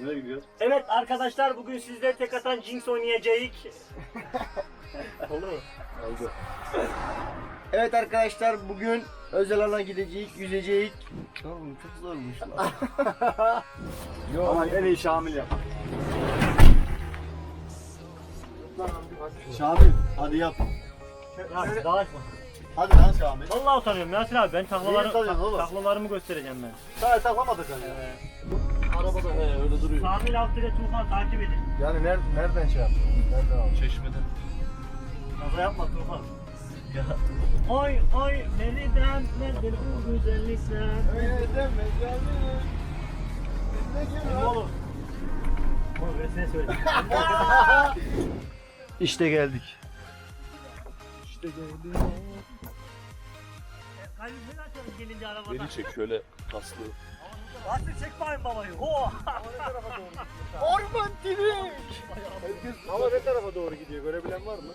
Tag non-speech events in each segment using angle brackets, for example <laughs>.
Nereye gidiyoruz? Evet arkadaşlar bugün sizle tek atan Jinx oynayacağız. <laughs> Olur mu? Oldu. Evet arkadaşlar bugün özel alana gideceğiz, yüzeceğiz. Oğlum çok zormuş lan. <laughs> Ama en iyi Şamil yap. Şamil hadi yap. Ya daha açma. Hadi lan Şamil. Vallahi utanıyorum Yasin abi ben taklaları, taklalarımı göstereceğim ben. Sen taklamadık sen ya. Arabada he öyle duruyor. Kamil Altı ile Tufan takip edin. Yani ner nereden şey yaptın? Nereden aldın? Çeşmeden. Kaza yapma Tufan. Oy oy nereden nedir bu güzellikler? Öyle deme canım. Ne olur? Oğlum ben size söyleyeyim. <laughs> İşte geldik. Kalbim ne açalım gelince arabada. Beni çek şöyle kaslı. Aslı çek bakayım babayı. Ho! Orman direk. Hava ne tarafa doğru gidiyor görebilen var mı?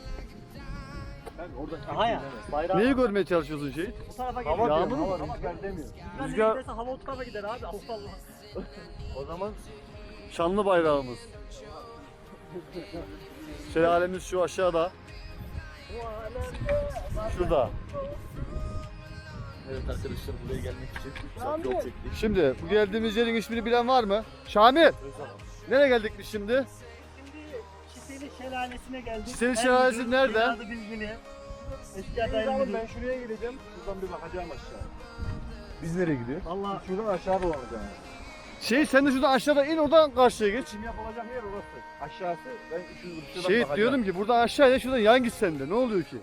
Ben orada Aha ya. Bayrağı Neyi görmeye çalışıyorsun şey? bu tarafa Hava geliyor. diyor, Yağmur mu? hava rüzgar demiyor. Rüzgar Rüzgar- giderse hava o tarafa gider abi. Allah Allah. <laughs> O zaman şanlı bayrağımız. <laughs> Şelalemiz şu aşağıda. Şurada. Evet arkadaşlar buraya gelmek için 3 saat yol çektik. Şimdi bu geldiğimiz yerin ismini bilen var mı? Şamil. Nereye geldik biz şimdi? Şimdi Çiseli Şelalesi'ne geldik. Çiseli Şelalesi nerede? Eski adayın biri. ben şuraya gideceğim. Şuradan bir bakacağım aşağı. Biz nereye gidiyoruz? Valla Şuradan aşağı dolanacağım. Şey sen de şuradan aşağıda in oradan karşıya geç. Çim yapılacak yer orası. Aşağısı ben şu şuradan Şey bakacağım. diyorum ki buradan aşağıya şuradan yan git sen de ne oluyor ki?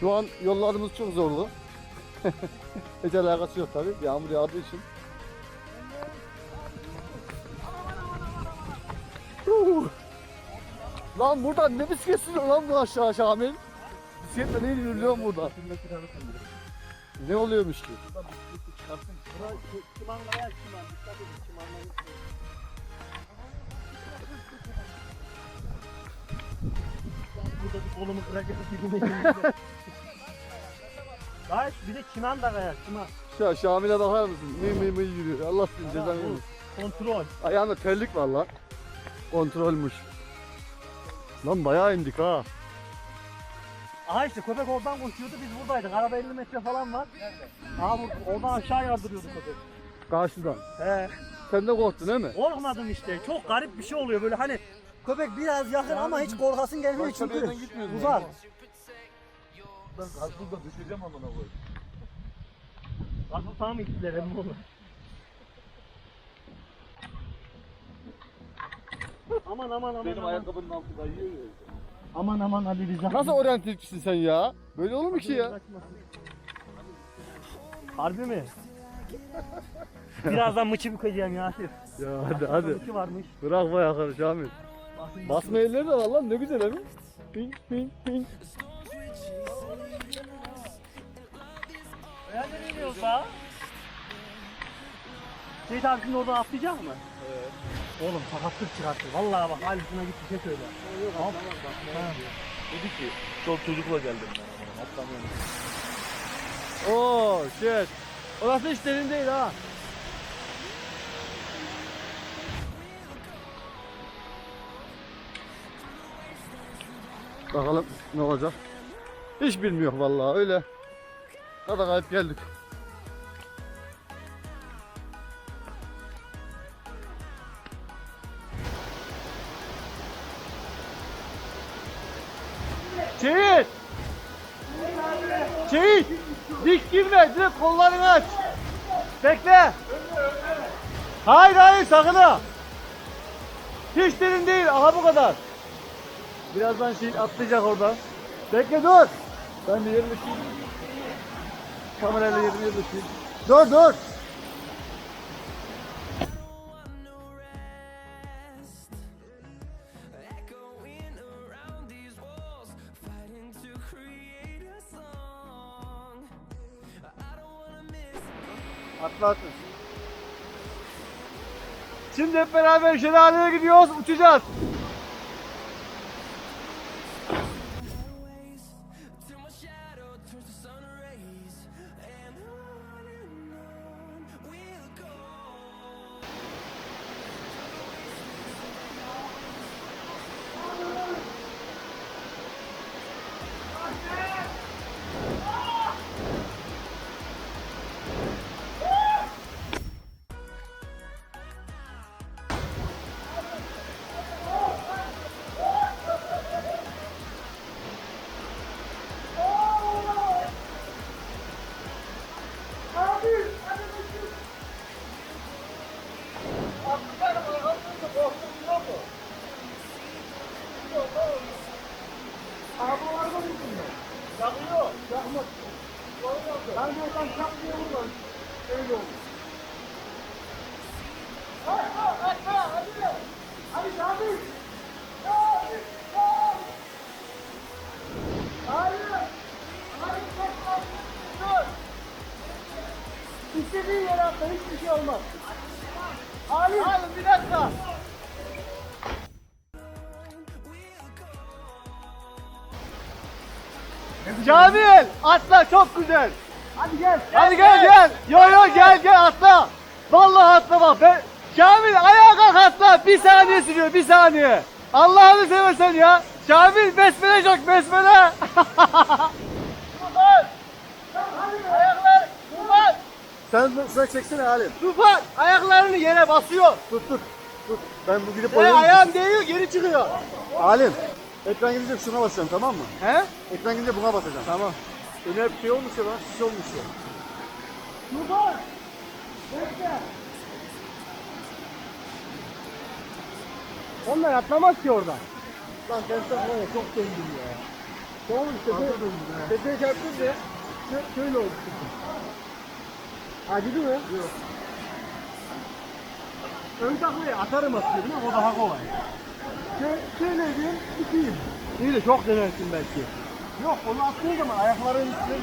Şu an yollarımız çok zorlu. <laughs> Hiç alakası yok tabi yağmur yağdığı için. Lan buradan ne bisiklet sürüyor lan bu aşağı Şamil? Bisikletle ne yürüyorum burada? Ne oluyormuş ki? Çimanlaya çiman. Dikkat edin çimanlayın. Burada bir kolumu kıracak gibi. Daha bir de çiman da kayar çiman. Ya Şamil'e bakar mısın? Mıy mıy mıy yürüyor. Allah senin cezanı versin. Kontrol. Ayağında terlik var lan. Kontrolmüş. Lan bayağı indik ha. Aha işte köpek oradan koşuyordu biz buradaydık. Araba 50 metre falan var. Aha bu, oradan aşağı yardırıyordu köpek. Karşıdan. He. Sen de korktun değil mi? Korkmadım işte. Çok garip bir şey oluyor böyle hani köpek biraz yakın ama hiç korkasın gelmiyor Başka bir çünkü yerden gitmiyoruz uzak. Ben burada düşeceğim amına koyayım. Bak bu tam gittiler hem bunu. aman aman aman Benim aman. ayakkabının altı kayıyor ya. Aman aman hadi biz Nasıl oryantikçisin sen ya? Böyle olur mu ki ya? Harbi mi? Birazdan mıçı bükeceğim Yasir. Ya hadi hadi. Mıçı varmış. Bırak bu ayakları Şamil. Basma elleri de var lan ne güzel abi. Ping ping ping. Nereden iniyoruz ha? Seyit abi şimdi oradan atlayacak mı? Evet. Oğlum sakatlık çıkarttı. Vallahi bak Halis'ine git bir şey söyle. Hop. Ha. Dedi ki çok çocukla geldim ben ama atlamıyorum. Oo shit. Orası hiç derin değil ha. Bakalım ne olacak. Hiç bilmiyor vallahi öyle. Hadi kayıp geldik. Çeyiz! Çeyiz! Dik girme, direkt kollarını aç. Bekle. Hayır hayır sakın ha. Hiç derin değil, aha bu kadar. Birazdan şey atlayacak oradan. Bekle dur. Ben bir yerleşeyim. Kamerayla yerimi yerleşeyim. Dur dur. Atla atla. Şimdi hep beraber şelaleye gidiyoruz, uçacağız. İstediğin yere atla, hiçbir şey olmaz. Halim. Halim bir dakika. Kamil atla çok güzel. Hadi gel. Hadi gel gel. Yo yo gel gel atla. Vallahi atla bak. Ben... Kamil ayağa kalk atla. Bir saniye sürüyor bir saniye. Allah'ını seversen ya. Kamil besmele çok besmele. <laughs> Tufan. Ayaklar. Tufan. Sen sen çeksene Halim. Tufan ayaklarını yere basıyor. Tut tut. Tut. Ben bu gidip E, oyun ayağım değiyor geri çıkıyor. Halim. Ekran gidince şuna basacağım tamam mı? He? Ekran gidince buna basacağım. Tamam. Öyle bir şey olmuş ya lan. Şiş olmuş ya. Tufan. Bekle. Onlar atlamaz ki oradan. Lan ben sen var ya çok döndüm ya. Tamam işte. Tepeye çarptın ya. Şö- Şöyle oldu. Acıdı mı? Yok. Ön taklayı atarım değil mi? O daha kolay. Şöyle, diyeyim. Biteyim. İyi de çok denersin belki. Yok onu attığın zaman ayakların üstüne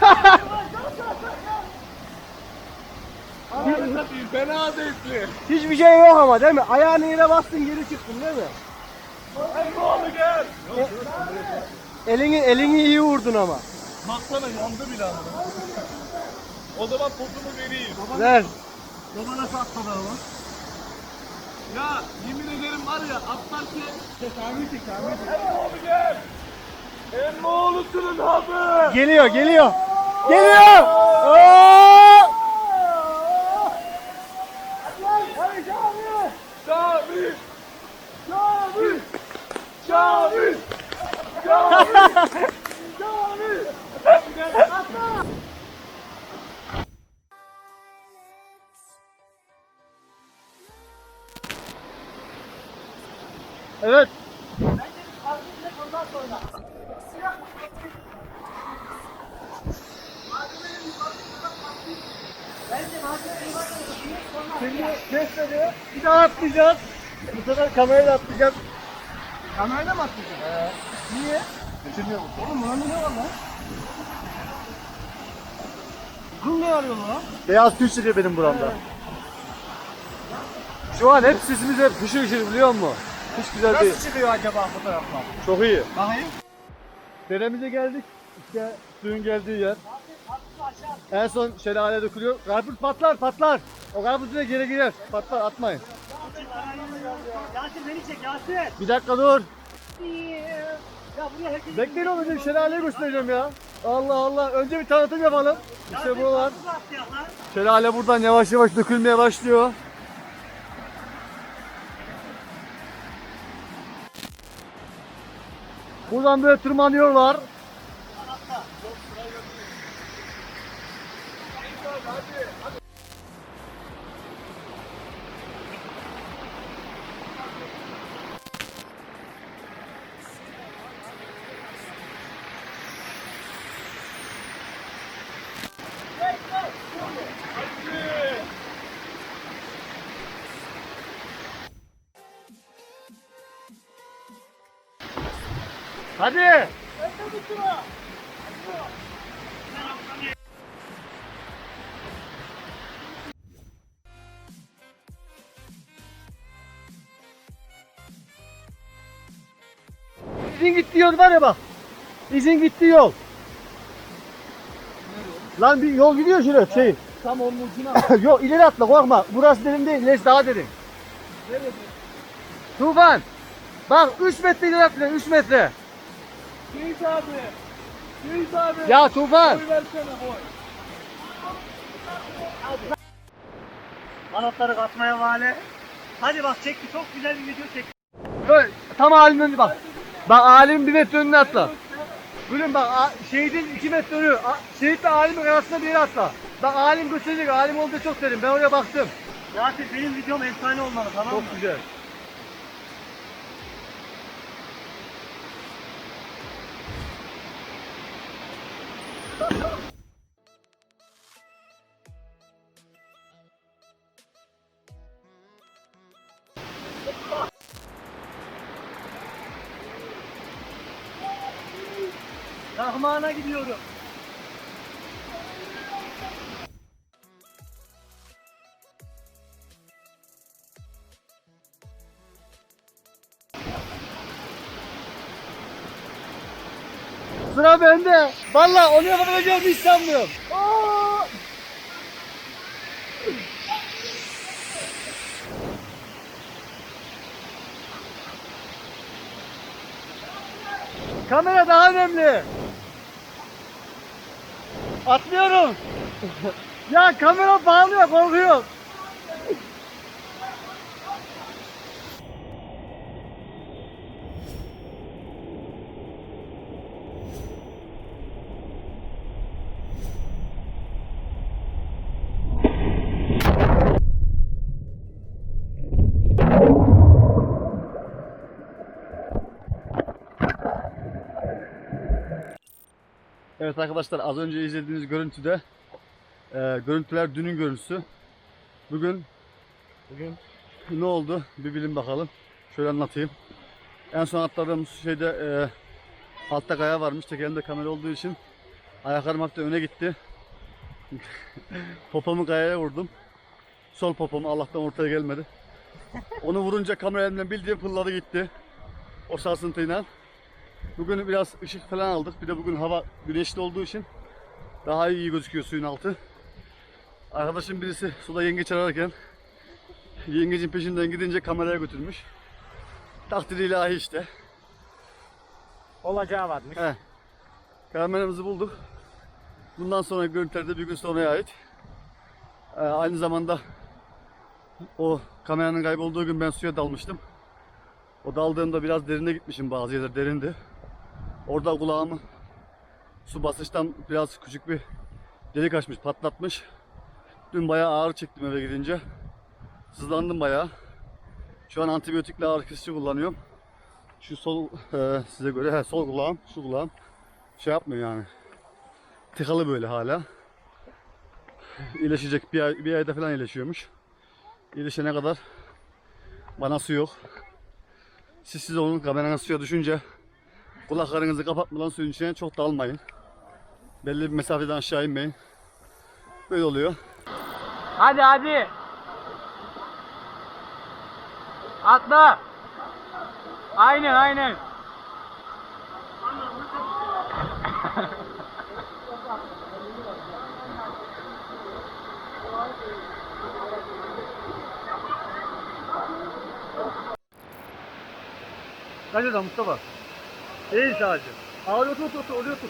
<laughs> Fena zevkli. Hiçbir şey yok ama değil mi? Ayağını yere bastın geri çıktın değil mi? Gel. Elini elini iyi vurdun ama. Baksana yandı bile ama. O zaman topumu vereyim. Ver. Baba nasıl atladı ama? Ya yemin ederim var ya atlarken kamil çek. Emmoğlu gel. Emmoğlu'sunun abi. Geliyor, geliyor. Geliyor. Oo! Evet. Şimdi kesmedi. Bir daha atlayacağız. Bu sefer kamerayla atlayacağız. Kamerayla mı atlayacaksın? Niye? Düşünüyor musun? Oğlum buranın ne var lan? Kıl ne arıyor lan? Beyaz tüy çıkıyor benim buramda. Şu an hep sesimiz hep hışır hışır biliyor musun? Hiç güzel değil. Nasıl çıkıyor acaba fotoğraflar? Çok iyi. Bakayım. Deremize geldik. İşte suyun geldiği yer. En son şelale dökülüyor. Karpuz patlar patlar. O karpuz yine geri girer. Patlar atmayın. Yasin beni çek Yasin. Bir dakika dur. Bekleyin oğlum bir şelaleyi göstereceğim ya. Allah Allah. Önce bir tanıtım yapalım. İşte buralar. Şelale buradan yavaş yavaş dökülmeye başlıyor. Buradan böyle tırmanıyorlar. Hadi. İzin gittiği yol var ya bak. İzin gittiği yol. Lan bir yol gidiyor şuraya şey. Tam onun ucuna. <coughs> Yok ileri atla korkma. Burası derin değil. İlerisi daha derin. Tufan. Bak 3 metre ileri atla 3 metre. Yiğit abi. Yiğit abi. Ya Tufan. Boy versene boy. Kanatları katmaya vale. Hadi bak çekti çok güzel bir video çekti. Böyle tam önüne bak. Bak alimin bir metre önüne atla. Gülüm bak a- şehidin iki metre önü. a- Şehitle alimin arasında bir yere atla. Bak alim gösterecek. Alim olunca çok derin. Ben oraya baktım. Zaten benim videom efsane olmalı tamam mı? Çok güzel. Rahman'a gidiyorum. Sıra bende. Vallahi onu yapabileceğimi hiç sanmıyorum. Kamera daha önemli. Atlıyorum. ya kamera bağlıyor korkuyorum. Evet arkadaşlar az önce izlediğiniz görüntüde e, görüntüler dünün görüntüsü. Bugün bugün ne oldu bir bilin bakalım. Şöyle anlatayım. En son atladığımız şeyde e, altta kaya varmış. Tekerimde kamera olduğu için ayaklarım hafiften öne gitti. <laughs> popomu kayaya vurdum. Sol popomu Allah'tan ortaya gelmedi. Onu vurunca kamera elimden bildiğim fırladı gitti. O sarsıntıyla. Bugün biraz ışık falan aldık. Bir de bugün hava güneşli olduğu için daha iyi gözüküyor suyun altı. Arkadaşım birisi suda yengeç ararken yengecin peşinden gidince kameraya götürmüş. Takdir ilahi işte. Olacağı varmış. He. Kameramızı bulduk. Bundan sonra görüntüler de bir gün sonraya ait. Ee, aynı zamanda o kameranın kaybolduğu gün ben suya dalmıştım. O daldığımda biraz derine gitmişim bazı yerler derindi. Orada kulağımı su basıştan biraz küçük bir delik açmış, patlatmış. Dün bayağı ağrı çektim eve gidince. Sızlandım bayağı. Şu an antibiyotikle ağrı kesici kullanıyorum. Şu sol e, size göre he, sol kulağım, şu kulağım şey yapmıyor yani. Tıkalı böyle hala. İyileşecek bir, ay, bir ayda falan iyileşiyormuş. İyileşene kadar bana su yok. Siz siz onun kameranız suya düşünce kulaklarınızı kapatmadan suyun içine çok dalmayın. Belli bir mesafeden aşağı inmeyin. Böyle oluyor. Hadi hadi. Atla. Aynen aynen. Kaç adam Mustafa? Değil sadece. Ağır otur otur otur oraya otur.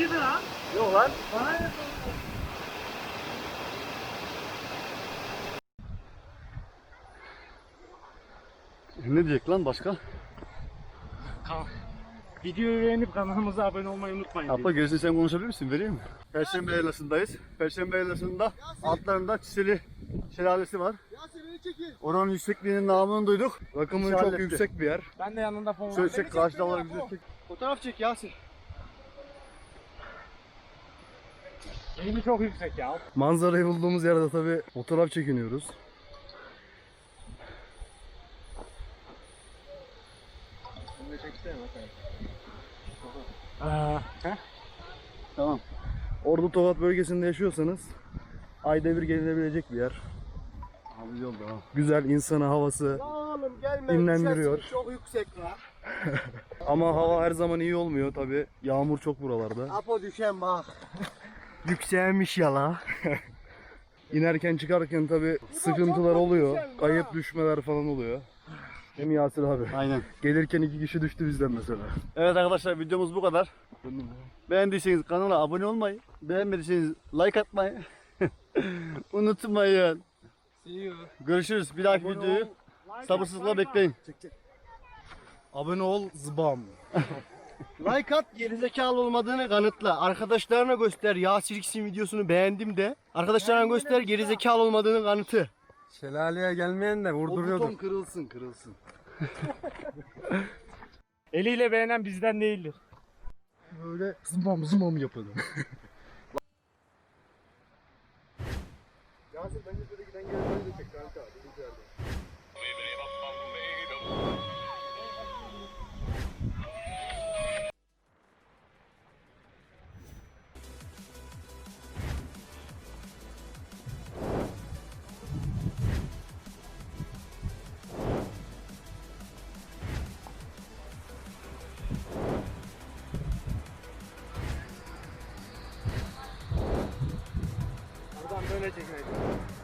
Yok lan. Ne diyecek lan başka? Videoyu beğenip kanalımıza abone olmayı unutmayın. Abla gerisini sen konuşabilir misin? Vereyim mi? Perşembe Yaylası'ndayız. Perşembe Yaylası'nda altlarında Çiseli Şelalesi var. Oranın yüksekliğinin namını duyduk. Rakımı çok yüksek bir yer. Ben de yanında fon Şöyle çek karşı dağlara güzel çek. Fotoğraf çek Yasin. Eğimi çok yüksek ya. Manzarayı bulduğumuz yerde tabi fotoğraf çekiniyoruz. Aa, Tamam. Ordu Tokat bölgesinde yaşıyorsanız ayda bir gelinebilecek bir yer. Abi yolda ha. Güzel insanı, havası Oğlum gelme. İnlendiriyor. yükselsin, Çok yüksek var. <laughs> ama hava her zaman iyi olmuyor tabi. Yağmur çok buralarda. Apo düşen bak. Yükselmiş yala. <laughs> İnerken çıkarken tabi sıkıntılar oluyor. Kayıp düşmeler falan oluyor. Değil mi Yasir abi? Aynen. Gelirken iki kişi düştü bizden mesela. Evet arkadaşlar videomuz bu kadar. Beğendiyseniz kanala abone olmayı, beğenmediyseniz like atmayı <laughs> unutmayın. Görüşürüz. Bir dahaki videoyu sabırsızlıkla bekleyin. Abone ol zıbam. <laughs> Like at gerizekalı olmadığını kanıtla. Arkadaşlarına göster Yasir X'in videosunu beğendim de. Arkadaşlarına göster gerizekalı olmadığını kanıtı. Şelaleye gelmeyen de O buton kırılsın kırılsın. Eliyle beğenen bizden değildir. Böyle zıbam zıbam yapalım. <laughs> Buradan böyle çekmeyeceğim.